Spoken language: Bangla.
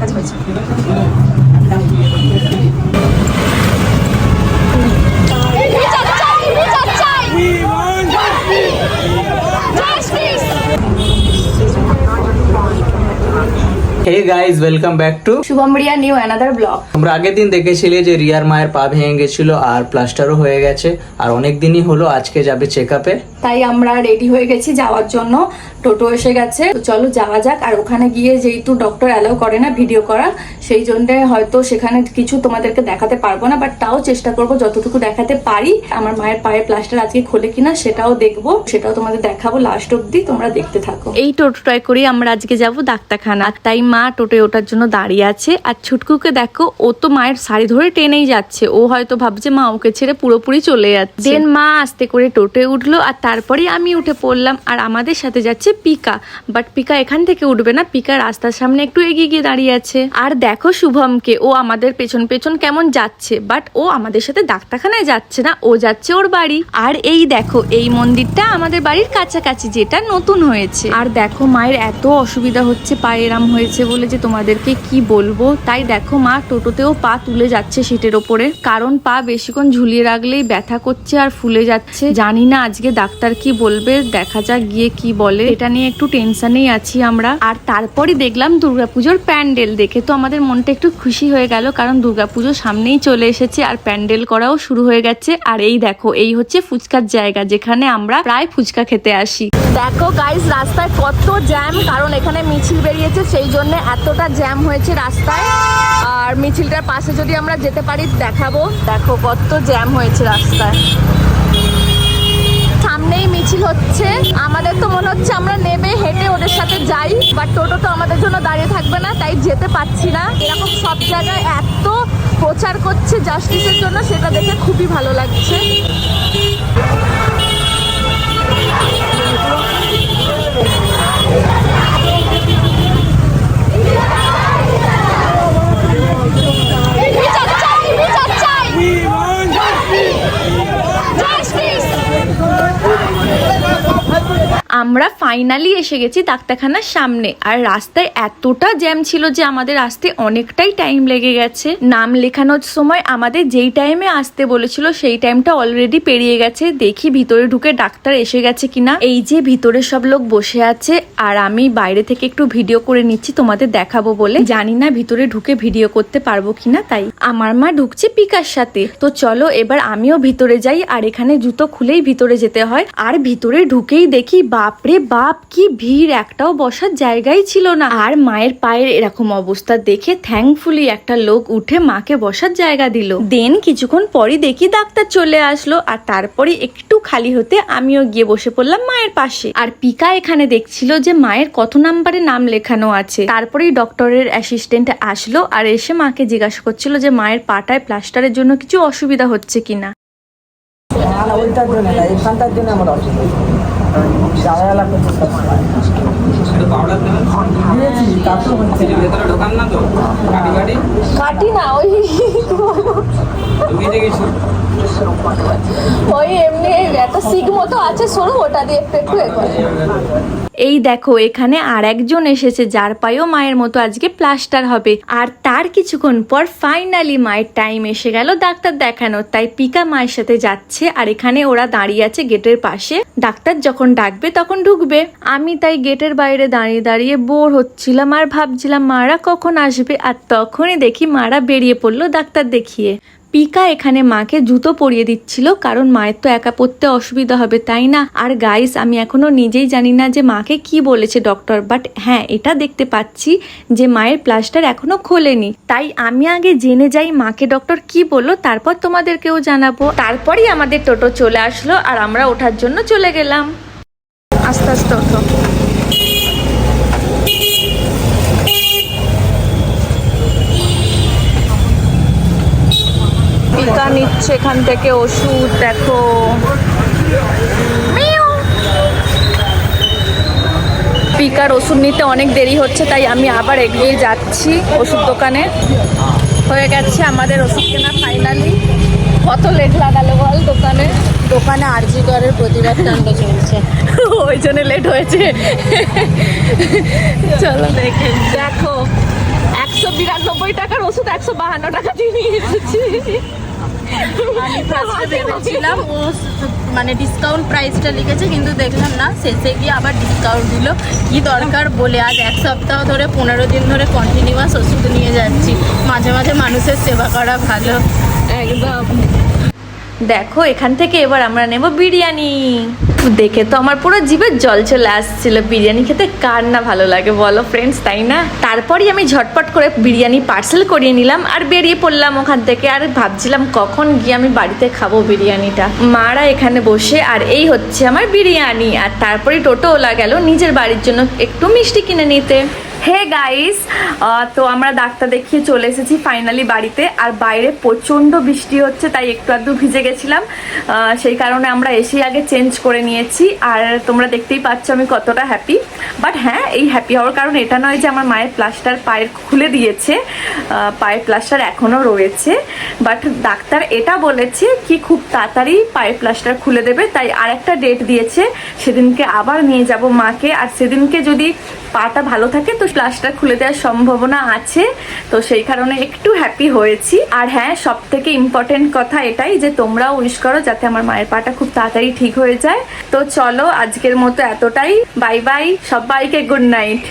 কাছাকাছি হয়েছে hey guys welcome back to Shubham Riya new another blog তোমরা আগের দিন দেখেছিলে যে রিয়ার মায়ের পা ভেঙে গেছিল আর প্লাস্টারও হয়ে গেছে আর অনেক দিনই হলো আজকে যাবে চেক আপে তাই আমরা রেডি হয়ে গেছি যাওয়ার জন্য। টোটো এসে গেছে। তো চলো যাওয়া যাক আর ওখানে গিয়ে যেহেতু ডক্টর অ্যালাউ করে না ভিডিও করা সেই জন্য হয়তো সেখানে কিছু তোমাদেরকে দেখাতে পারব না বাট তাও চেষ্টা করব যতটুকু দেখাতে পারি। আমার মায়ের পায়ে প্লাস্টার আজকে খোলে কিনা সেটাও দেখব সেটাও তোমাদের দেখাবো লাস্ট অব্দি তোমরা দেখতে থাকো। এই টোটোটায় করে আমরা আজকে যাব ডাক্তারখানা। আর তাই মা টোটোয় ওঠার জন্য দাঁড়িয়ে আছে। আর ছুটকুকে দেখো, ও তো মায়ের শাড়ি ধরে টেনেই যাচ্ছে। ও হয়তো ভাবছে, মা, ওকে ছেড়ে পুরোপুরি চলে যাচ্ছে। দেন মা আস্তে করে টোটোয় উঠল, আর তারপরে আমি উঠে পড়লাম। আর আমাদের সাথে যাচ্ছে পিকা। বাট পিকা এখান থেকে উঠবে না। পিকা রাস্তার সামনে একটু এগিয়ে গিয়ে দাঁড়িয়ে আছে। আর দেখো শুভমকে, ও আমাদের পেছন পেছন কেমন যাচ্ছে। বাট ও আমাদের সাথে ডাক্তারখানায় যাচ্ছে না। ও যাচ্ছে ওর বাড়ি। আর এই দেখো, এই মন্দিরটা আমাদের বাড়ির কাছাকাছি, যেটা নতুন হয়েছে। আর দেখো মায়ের এত অসুবিধা হচ্ছে, পায়ে এরাম হয়েছে। বলে যে তোমাদেরকে কি বলব? তাই দেখো মা, টোটোতেও পা তুলে যাচ্ছে সিটের ওপরে। কারণ পা বেশিক্ষণ ঝুলিয়ে রাখলেই ব্যথা করছে আর ফুলে যাচ্ছে। জানি না আজকে ডাক্তার কি বলবে, দেখা যাক গিয়ে কি বলে। এটা নিয়ে একটু টেনশনেই আছি আমরা। আর তারপরই দেখলাম দুর্গাপুজোর প্যান্ডেল। দেখে তো আমাদের মনটা একটু খুশি হয়ে গেল, কারণ দুর্গাপুজো সামনেই চলে এসেছে আর প্যান্ডেল করাও শুরু হয়ে গেছে। আর এই দেখো, এই হচ্ছে ফুচকার জায়গা, যেখানে আমরা প্রায় ফুচকা খেতে আসি। দেখো গাইস রাস্তায় কত জ্যাম কারণ এখানে মিছিল বেরিয়েছে, সেই জন্য এতটা জ্যাম হয়েছে রাস্তায়। আর মিছিলটার পাশে যদি আমরা যেতে পারি, দেখাবো। দেখো কত জ্যাম হয়েছে রাস্তায়। সামনেই মিছিল হচ্ছে। আমাদের তো মনে হচ্ছে আমরা নেবে হেঁটে ওদের সাথে যাই বাট টোটো তো আমাদের জন্য দাঁড়িয়ে থাকবে না, তাই যেতে পারছি না। এরকম সব জায়গায় এত প্রচার করছে জাস্টিসের জন্য, সেটা দেখে খুবই ভালো লাগছে। আমরা ফাইনালি এসে গেছি ডাক্তারখানার সামনে। আর রাস্তায় এতটা জ্যাম ছিল যে আমাদের আসতে অনেকটাই টাইম লেগে গেছে। নাম লেখানোর সময় আমাদের যেই টাইমে আসতে বলেছিল, সেই টাইমটা অলরেডি পেরিয়ে গেছে। দেখি ভিতরে ঢুকে ডাক্তার এসে গেছে কিনা। এই যে ভিতরে সব লোক বসে আছে, আর আমি বাইরে থেকে একটু ভিডিও করে নিচ্ছি, তোমাদের দেখাবো বলে। জানি না ভিতরে ঢুকে ভিডিও করতে পারব কিনা, তাই আমার মা ঢুকছে পিকার সাথে। তো চলো এবার আমিও ভিতরে যাই, আর এখানে জুতো খুলেই ভিতরে যেতে হয়। আর ভিতরে ঢুকেই দেখি বাপরে, বাপ, কি ভিড়! একটাও বসার জায়গাই ছিল না। আর মায়ের পায়ের এরকম অবস্থা দেখে থ্যাঙ্কফুলি একটা লোক উঠে মাকে বসার জায়গা দিল। দেন কিছুক্ষণ পরই দেখি ডাক্তার চলে আসলো। আর তারপরে একটু খালি হতে আমিও গিয়ে বসে পড়লাম মায়ের পাশে। আর পিকা এখানে দেখছিল যে মায়ের কত নাম্বারে নাম লেখানো আছে। তারপরেই ডক্টরের অ্যাসিস্ট্যান্ট আসলো আর এসে মাকে জিজ্ঞাসা করছিল যে মায়ের পাটায় প্লাস্টারের জন্য কিছু অসুবিধা হচ্ছে কিনা। না ওইটার জন্য জন্য আমার অসুবিধা কাটি না ওই ওই এমনি একটা সিগ মতো আছে সরু ওটা দিয়ে একটু একটু। এই দেখো, এখানে আর একজন এসেছে যার পায়েও মায়ের মতো আজকে প্লাস্টার হবে। আর তার কিছুক্ষণ পর ফাইনালি মায়ের টাইম এসে গেল ডাক্তার দেখানোর। তাই পিকা মায়ের সাথে যাচ্ছে আর এখানে ওরা দাঁড়িয়ে আছে গেটের পাশে। ডাক্তার যখন ডাকবে তখন ঢুকবে। আমি তাই গেটের বাইরে দাঁড়িয়ে দাঁড়িয়ে বোর হচ্ছিলাম আর ভাবছিলাম, মারা কখন আসবে? আর তখনই দেখি মারা বেরিয়ে পড়ল ডাক্তার দেখিয়ে। পিকা এখানে মাকে জুতো পরিয়ে দিচ্ছিল, কারণ মায়ের তো একা পড়তে অসুবিধা হবে, তাই না? আর গাইস আমি এখনও নিজেই জানি না যে মাকে কি বলেছে ডক্টর বাট হ্যাঁ এটা দেখতে পাচ্ছি যে মায়ের প্লাস্টার এখনও খোলেনি। তাই আমি আগে জেনে যাই মাকে ডক্টর কি বলল, তারপর তোমাদেরকেও জানাব। তারপরই আমাদের টোটো চলে আসলো, আর আমরা ওঠার জন্য চলে গেলাম। আস্তে আস্তে ওঠো। নিচ্ছে এখান থেকে ওষুধ দেখো। পিকার ওষুধ নিতে অনেক দেরি হচ্ছে তাই আমি আবার এগিয়ে যাচ্ছি ওষুধ দোকানে। হয়ে গেছে আমাদের ওষুধ কেনা ফাইনালি কত লেট লাগালো বল দোকানে? দোকানে আরজি করের প্রতিবাদ কাণ্ড চলছে। ওই জন্য লেট হয়েছে। চলো দেখে দেখো একশো বিরানব্বই টাকার ওষুধ একশো বাহান্ন টাকা দিয়ে নিয়ে এসেছি। আমি ভেবেছিলাম ও মানে ডিসকাউন্ট প্রাইসটা লিখেছে, কিন্তু দেখলাম না, শেষে গিয়ে আবার ডিসকাউন্ট দিল। কি দরকার বলে, আজ এক সপ্তাহ ধরে, পনেরো দিন ধরে কন্টিনিউয়াস ওষুধ নিয়ে যাচ্ছি। মাঝে মাঝে মানুষের সেবা করা ভালো। একদম। দেখো, এখান থেকে এবার আমরা নেব বিরিয়ানি। দেখে তো আমার পুরো জিভে জল চলে আসছিল। বিরিয়ানি খেতে কার না ভালো লাগে বলো ফ্রেন্ডস তাই না? তারপরই আমি ঝটপট করে বিরিয়ানি পার্সেল করিয়ে নিলাম আর বেরিয়ে পড়লাম ওখান থেকে। আর ভাবছিলাম কখন গিয়ে আমি বাড়িতে খাব বিরিয়ানিটা। মারা এখানে বসে, আর এই হচ্ছে আমার বিরিয়ানি। আর তারপরে টোটোওয়ালা গেল নিজের বাড়ির জন্য একটু মিষ্টি কিনে নিতে। হে গাইস তো আমরা ডাক্তার দেখিয়ে চলে এসেছি ফাইনালি বাড়িতে। আর বাইরে প্রচণ্ড বৃষ্টি হচ্ছে, তাই একটু আধটু ভিজে গেছিলাম। সেই কারণে আমরা এসেই আগে চেঞ্জ করে নিয়েছি। আর তোমরা দেখতেই পাচ্ছ আমি কতটা হ্যাপি বাট হ্যাঁ এই হ্যাপি হওয়ার কারণ এটা নয় যে আমার মায়ের প্লাস্টার পায়ের খুলে দিয়েছে। পায়ের প্লাস্টার এখনও রয়েছে। বাট ডাক্তার এটা বলেছে কি খুব তাড়াতাড়ি পায়ের প্লাস্টার খুলে দেবে। তাই আরেকটা ডেট দিয়েছে, সেদিনকে আবার নিয়ে যাব মাকে। আর সেদিনকে যদি পাটা ভালো থাকে, তো প্লাস্টার খুলে দেওয়ার সম্ভাবনা আছে, তো সেই কারণে একটু হ্যাপি হয়েছি। আর হ্যাঁ সব থেকে ইম্পর্টেন্ট কথা এটাই যে তোমরাও উইশ করো যাতে আমার মায়ের পাটা খুব তাড়াতাড়ি ঠিক হয়ে যায়। তো চলো, আজকের মতো এতটাই। বাই বাই সবাইকে গুড নাইট